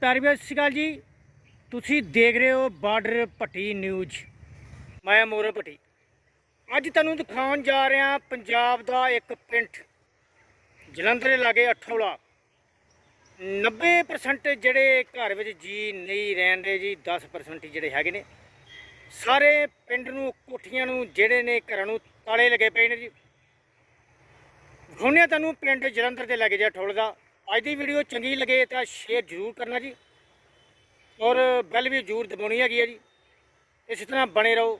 ਪਿਆਰੀ ਸਤਿ ਸ਼੍ਰੀ ਅਕਾਲ ਜੀ। ਤੁਸੀਂ ਦੇਖ ਰਹੇ ਹੋ ਬਾਰਡਰ ਭੱਟੀ ਨਿਊਜ਼। ਮੈਂ ਮੋਰ ਭੱਟੀ। ਅੱਜ ਤੁਹਾਨੂੰ ਦਿਖਾਉਣ ਜਾ ਰਿਹਾ ਪੰਜਾਬ ਦਾ ਇੱਕ ਪਿੰਡ। ਜਲੰਧਰ ਦੇ ਲਾਗੇ ਅਠੌਲਾ। 90% ਜਿਹੜੇ ਘਰ ਵਿੱਚ ਜੀ ਨਹੀਂ ਰਹਿੰਦੇ ਜੀ 10% ਜਿਹੜੇ ਹੈਗੇ ਨੇ। ਸਾਰੇ ਪਿੰਡ ਨੂੰ, ਕੋਠੀਆਂ ਨੂੰ, ਜਿਹੜੇ ਨੇ ਘਰਾਂ ਨੂੰ ਤਾਲੇ ਲੱਗੇ ਪਏ ਨੇ ਜੀ। ਵਿਖਾਉਂਦੇ ਤੁਹਾਨੂੰ ਪਿੰਡ ਜਲੰਧਰ ਦੇ ਲਾਗੇ ਜਿਹਾ ਠੋਲ ਦਾ ਅੱਜ ਦੀ ਵੀਡੀਓ ਚੰਗੀ ਲੱਗੇ ਤਾਂ ਸ਼ੇਅਰ ਜ਼ਰੂਰ ਕਰਨਾ ਜੀ। ਔਰ ਬੈਲ ਵੀ ਜ਼ਰੂਰ ਦਬਾਉਣੀ ਹੈਗੀ ਹੈ ਜੀ। ਇਸ ਤਰ੍ਹਾਂ ਬਣੇ ਰਹੋ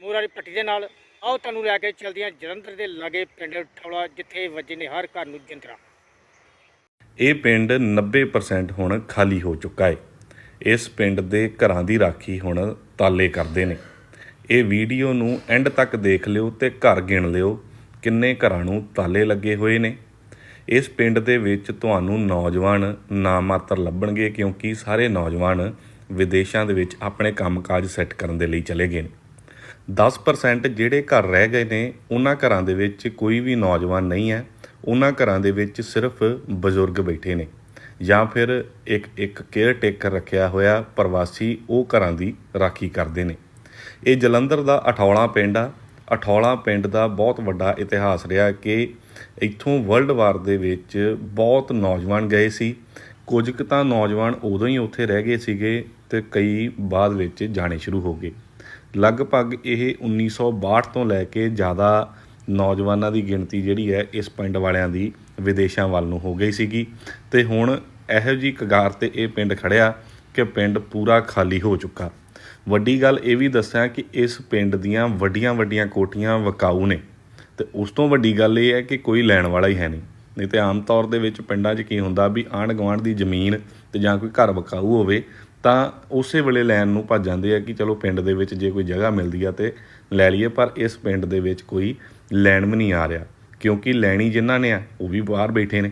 ਮੂਰਾਰੀ ਪੱਟੀ ਦੇ ਨਾਲ। ਆਓ ਤੁਹਾਨੂੰ ਲੈ ਕੇ ਚਲਦੀਆਂ ਜਲੰਧਰ ਦੇ ਲਾਗੇ ਪਿੰਡ ਠੋਲਾ, ਜਿੱਥੇ ਵੱਜੇ ਨੇ ਹਰ ਘਰ ਨੂੰ ਜਿੰਦਰਾ। ਇਹ ਪਿੰਡ 90% ਹੁਣ ਖਾਲੀ ਹੋ ਚੁੱਕਾ ਹੈ ਇਸ ਪਿੰਡ ਦੇ ਘਰਾਂ ਦੀ ਰਾਖੀ ਹੁਣ ਤਾਲੇ ਕਰਦੇ ਨੇ। ਇਹ ਵੀਡੀਓ ਨੂੰ ਐਂਡ ਤੱਕ ਦੇਖ ਲਿਓ ਤੇ ਘਰ ਗਿਣ ਲਿਓ ਕਿੰਨੇ ਘਰਾਂ ਨੂੰ ਤਾਲੇ ਲੱਗੇ ਹੋਏ ਨੇ। ਇਸ ਪਿੰਡ ਦੇ ਵਿੱਚ ਤੁਹਾਨੂੰ ਨੌਜਵਾਨ ਨਾ ਮਾਤਰ ਲੱਭਣਗੇ ਕਿਉਂਕਿ ਸਾਰੇ ਨੌਜਵਾਨ ਵਿਦੇਸ਼ਾਂ ਦੇ ਵਿੱਚ ਆਪਣੇ ਕੰਮਕਾਜ ਸੈੱਟ ਕਰਨ ਦੇ ਲਈ ਚਲੇ ਗਏ ਨੇ। 10% ਜਿਹੜੇ ਘਰ ਰਹਿ ਗਏ ਨੇ, ਉਹਨਾਂ ਘਰਾਂ ਦੇ ਵਿੱਚ ਕੋਈ ਵੀ ਨੌਜਵਾਨ ਨਹੀਂ ਹੈ। ਉਹਨਾਂ ਘਰਾਂ ਦੇ ਵਿੱਚ ਸਿਰਫ ਬਜ਼ੁਰਗ ਬੈਠੇ ਨੇ ਜਾਂ ਫਿਰ ਇੱਕ ਇੱਕ ਕੇਅਰ ਟੇਕਰ ਰੱਖਿਆ ਹੋਇਆ ਪ੍ਰਵਾਸੀ ਉਹ ਘਰਾਂ ਦੀ ਰਾਖੀ ਕਰਦੇ ਨੇ। ਇਹ ਜਲੰਧਰ ਦਾ ਅਠੌਲਾ ਪਿੰਡ ਆ। ਅਠੌਲਾ ਪਿੰਡ ਦਾ ਬਹੁਤ ਵੱਡਾ ਇਤਿਹਾਸ ਰਿਹਾ ਕਿ ਇੱਥੋਂ ਵਰਲਡ ਵਾਰ ਦੇ ਵਿੱਚ ਬਹੁਤ ਨੌਜਵਾਨ ਗਏ ਸੀ। ਕੁਝ ਕੁ ਤਾਂ ਨੌਜਵਾਨ ਉਦੋਂ ਹੀ ਉੱਥੇ ਰਹਿ ਗਏ ਸੀਗੇ ਤੇ ਕਈ ਬਾਅਦ ਵਿੱਚ ਜਾਣੇ ਸ਼ੁਰੂ ਹੋ ਗਏ। ਲਗਭਗ ਇਹ 1962 ਤੋਂ ਲੈ ਕੇ ਜ਼ਿਆਦਾ ਨੌਜਵਾਨਾਂ ਦੀ ਗਿਣਤੀ ਜਿਹੜੀ ਹੈ ਇਸ ਪਿੰਡ ਵਾਲਿਆਂ ਦੀ ਵਿਦੇਸ਼ਾਂ ਵੱਲ ਨੂੰ ਹੋ ਗਈ ਸੀਗੀ। ਤੇ ਹੁਣ ਇਹੋ ਜੀ ਕਗਾਰ ਤੇ ਇਹ ਪਿੰਡ ਖੜਿਆ ਕਿ ਪਿੰਡ ਪੂਰਾ ਖਾਲੀ ਹੋ ਚੁੱਕਾ। ਵੱਡੀ ਗੱਲ ਇਹ ਵੀ ਦੱਸਿਆ ਕਿ ਇਸ ਪਿੰਡ ਦੀਆਂ ਵੱਡੀਆਂ ਵੱਡੀਆਂ ਕੋਠੀਆਂ ਵਕਾਊ ਨੇ ਤੇ ਉਸ ਤੋਂ ਵੱਡੀ ਗੱਲ ਇਹ ਹੈ ਕਿ ਕੋਈ ਲੈਣ ਵਾਲਾ ਹੀ ਹੈ ਨਹੀਂ। ਨਹੀਂ ਤੇ ਆਮ ਤੌਰ ਦੇ ਵਿੱਚ ਪਿੰਡਾਂ 'ਚ ਕੀ ਹੁੰਦਾ ਵੀ ਆਂਢ ਗੁਆਂਢ ਦੀ ਜ਼ਮੀਨ ਤੇ ਜਾਂ ਕੋਈ ਘਰ ਵਕਾਊ ਹੋਵੇ ਤਾਂ ਉਸੇ ਵੇਲੇ ਲੈਣ ਨੂੰ ਭੱਜ ਜਾਂਦੇ ਆ ਕਿ ਚਲੋ ਪਿੰਡ ਦੇ ਵਿੱਚ ਜੇ ਕੋਈ ਜਗ੍ਹਾ ਮਿਲਦੀ ਆ ਤੇ ਲੈ ਲਈਏ, ਪਰ ਇਸ ਪਿੰਡ ਦੇ ਵਿੱਚ ਕੋਈ ਲੈਣ ਵੀ ਨਹੀਂ ਆ ਰਿਹਾ, ਕਿਉਂਕਿ ਲੈਣੀ ਜਿਨ੍ਹਾਂ ਨੇ ਆ, ਉਹ ਵੀ ਬਾਹਰ ਬੈਠੇ ਨੇ।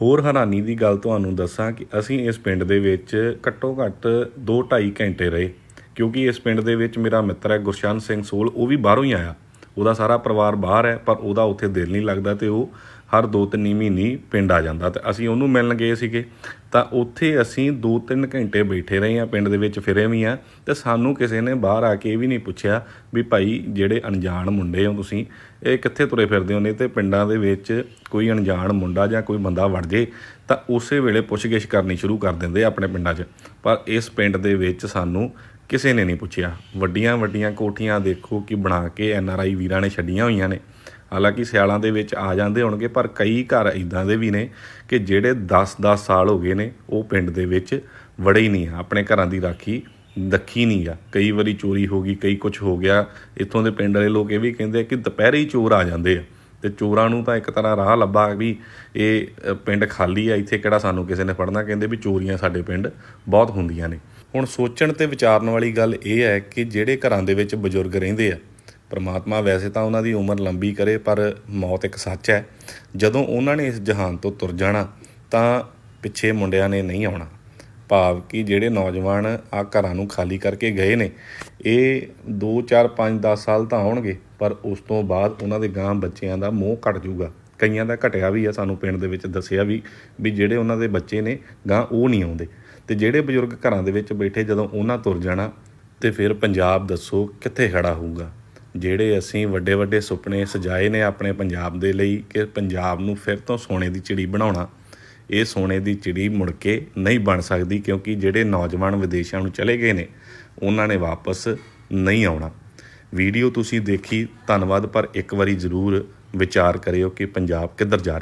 ਹੋਰ ਹੈਰਾਨੀ ਦੀ ਗੱਲ ਤੁਹਾਨੂੰ ਦੱਸਾਂ ਕਿ ਅਸੀਂ ਇਸ ਪਿੰਡ ਦੇ ਵਿੱਚ ਘੱਟੋ ਘੱਟ 2.5 ਘੰਟੇ ਰਹੇ। ਕਿਉਂਕਿ ਇਸ ਪਿੰਡ ਦੇ ਵਿੱਚ ਮੇਰਾ ਮਿੱਤਰ ਹੈ ਗੁਰਸ਼ਨ ਸਿੰਘ ਸੋਲ, ਉਹ ਵੀ ਬਾਹਰੋਂ ਹੀ ਆਇਆ। ਉਹਦਾ ਸਾਰਾ ਪਰਿਵਾਰ ਬਾਹਰ ਹੈ, ਪਰ ਉਹਦਾ ਉੱਥੇ ਦਿਲ ਨਹੀਂ ਲੱਗਦਾ ਤੇ ਉਹ ਹਰ 2-3 ਮਹੀਨੇ ਪਿੰਡ ਆ ਜਾਂਦਾ ਤੇ ਅਸੀਂ ਉਹਨੂੰ ਮਿਲਣ ਗਏ ਸੀਗੇ। ਤਾਂ ਉੱਥੇ ਅਸੀਂ 2-3 ਘੰਟੇ ਬੈਠੇ ਰਹੇ ਆ ਪਿੰਡ ਦੇ ਵਿੱਚ ਫਿਰੇ ਵੀ ਆ ਤੇ ਸਾਨੂੰ ਕਿਸੇ ਨੇ ਬਾਹਰ ਆ ਕੇ ਇਹ ਵੀ ਨਹੀਂ ਪੁੱਛਿਆ ਵੀ ਭਾਈ ਜਿਹੜੇ ਅਣਜਾਣ ਮੁੰਡੇ ਹੋ ਤੁਸੀਂ, ਇਹ ਕਿੱਥੇ ਤੁਰੇ ਫਿਰਦੇ ਹੋ ਨੇ ਤੇ ਪਿੰਡਾਂ ਦੇ ਵਿੱਚ ਕੋਈ ਅਣਜਾਣ ਮੁੰਡਾ ਜਾਂ ਕੋਈ ਬੰਦਾ ਵੜ ਜੇ ਤਾਂ ਉਸੇ ਵੇਲੇ ਪੁੱਛਗਿੱਛ ਕਰਨੀ ਸ਼ੁਰੂ ਕਰ ਦਿੰਦੇ ਆਪਣੇ ਪਿੰਡਾਂ 'ਚ। ਪਰ ਇਸ ਪਿੰਡ ਦੇ ਵਿੱਚ ਸਾਨੂੰ ਕਿਸੇ ਨੇ ਨਹੀਂ ਪੁੱਛਿਆ। ਵੱਡੀਆਂ ਵੱਡੀਆਂ ਕੋਠੀਆਂ ਦੇਖੋ ਕਿ ਬਣਾ ਕੇ ਐਨ ਆਰ ਆਈ ਵੀਰਾਂ ਨੇ ਛੱਡੀਆਂ ਹੋਈਆਂ ਨੇ। ਹਾਲਾਂਕਿ ਸਿਆਲਾਂ ਦੇ ਵਿੱਚ ਆ ਜਾਂਦੇ ਹੋਣਗੇ, ਪਰ ਕਈ ਘਰ ਇਦਾਂ ਦੇ ਵੀ ਨੇ ਕਿ ਜਿਹੜੇ 10-10 ਸਾਲ ਹੋ ਗਏ ਨੇ, ਉਹ ਪਿੰਡ ਦੇ ਵਿੱਚ ਵੜੇ ਹੀ ਨਹੀਂ ਆ, ਆਪਣੇ ਘਰਾਂ ਦੀ ਰਾਖੀ ਦੱਖੀ ਨਹੀਂ ਆ। ਕਈ ਵਾਰੀ ਚੋਰੀ ਹੋ ਗਈ, ਕਈ ਕੁਝ ਹੋ ਗਿਆ। ਇੱਥੋਂ ਦੇ ਪਿੰਡ ਵਾਲੇ ਲੋਕ ਇਹ ਵੀ ਕਹਿੰਦੇ ਆ ਕਿ ਦੁਪਹਿਰੇ ਹੀ ਚੋਰ ਆ ਜਾਂਦੇ ਆ। ਤੇ ਚੋਰਾਂ ਨੂੰ ਤਾਂ ਇੱਕ ਤਰ੍ਹਾਂ ਰਾਹ ਲੱਭਾ ਵੀ ਇਹ ਪਿੰਡ ਖਾਲੀ ਆ, ਇੱਥੇ ਕਿਹੜਾ ਸਾਨੂੰ ਕਿਸੇ ਨੇ ਫੜਨਾ? ਕਹਿੰਦੇ ਵੀ ਚੋਰੀਆਂ ਸਾਡੇ ਪਿੰਡ ਬਹੁਤ ਹੁੰਦੀਆਂ ਨੇ। ਹੁਣ ਸੋਚਣ ਤੇ ਵਿਚਾਰਨ ਵਾਲੀ ਗੱਲ ਇਹ ਹੈ ਕਿ ਜਿਹੜੇ ਘਰਾਂ ਦੇ ਵਿੱਚ ਬਜ਼ੁਰਗ ਰਹਿੰਦੇ ਆ, ਪਰਮਾਤਮਾ ਵੈਸੇ ਤਾਂ ਉਹਨਾਂ ਦੀ ਉਮਰ ਲੰਬੀ ਕਰੇ, ਪਰ ਮੌਤ ਇੱਕ ਸੱਚ ਹੈ। ਜਦੋਂ ਉਹਨਾਂ ਨੇ ਇਸ ਜਹਾਨ ਤੋਂ ਤੁਰ ਜਾਣਾ, ਤਾਂ ਪਿੱਛੇ ਮੁੰਡਿਆਂ ਨੇ ਨਹੀਂ ਆਉਣਾ। ਭਾਵ ਕਿ ਜਿਹੜੇ ਨੌਜਵਾਨ ਆ ਘਰਾਂ ਨੂੰ ਖਾਲੀ ਕਰਕੇ ਗਏ ਨੇ, ਇਹ 2 4 5 10 ਸਾਲ ਤਾਂ ਆਉਣਗੇ, ਪਰ ਉਸ ਤੋਂ ਬਾਅਦ ਉਹਨਾਂ ਦੇ ਗਾਂ ਬੱਚਿਆਂ ਦਾ ਮੋਹ ਘਟ ਜਾਊਗਾ। ਕਈਆਂ ਦਾ ਘਟਿਆ ਵੀ ਆ, ਸਾਨੂੰ ਪਿੰਡ ਦੇ ਵਿੱਚ ਦੱਸਿਆ ਵੀ ਵੀ ਜਿਹੜੇ ਉਹਨਾਂ ਦੇ ਬੱਚੇ ਨੇ ਗਾਂ ਉਹ ਨਹੀਂ ਆਉਂਦੇ। ਤੇ ਜਿਹੜੇ ਬਜ਼ੁਰਗ ਘਰਾਂ ਦੇ ਵਿੱਚ ਬੈਠੇ ਜਦੋਂ ਉਹਨਾਂ ਤੁਰ ਜਾਣਾ ਤੇ ਫਿਰ ਪੰਜਾਬ ਦੱਸੋ ਕਿੱਥੇ ਖੜਾ ਹੋਊਗਾ? ਜਿਹੜੇ ਅਸੀਂ ਵੱਡੇ ਵੱਡੇ ਸੁਪਨੇ ਸਜਾਏ ਨੇ ਆਪਣੇ ਪੰਜਾਬ ਦੇ ਲਈ ਕਿ ਪੰਜਾਬ ਨੂੰ ਫਿਰ ਤੋਂ ਸੋਨੇ ਦੀ ਚਿੜੀ ਬਣਾਉਣਾ, ਇਹ ਸੋਨੇ ਦੀ ਚਿੜੀ ਮੁੜ ਕੇ ਨਹੀਂ ਬਣ ਸਕਦੀ ਕਿਉਂਕਿ ਜਿਹੜੇ ਨੌਜਵਾਨ ਵਿਦੇਸ਼ਾਂ ਨੂੰ ਚਲੇ ਗਏ ਨੇ, ਉਹਨਾਂ ਨੇ ਵਾਪਸ ਨਹੀਂ ਆਉਣਾ। ਵੀਡੀਓ ਤੁਸੀਂ ਦੇਖੀ, ਧੰਨਵਾਦ, ਪਰ ਇੱਕ ਵਾਰੀ ਜ਼ਰੂਰ ਵਿਚਾਰ ਕਰਿਓ ਕਿ ਪੰਜਾਬ ਕਿੱਧਰ ਜਾ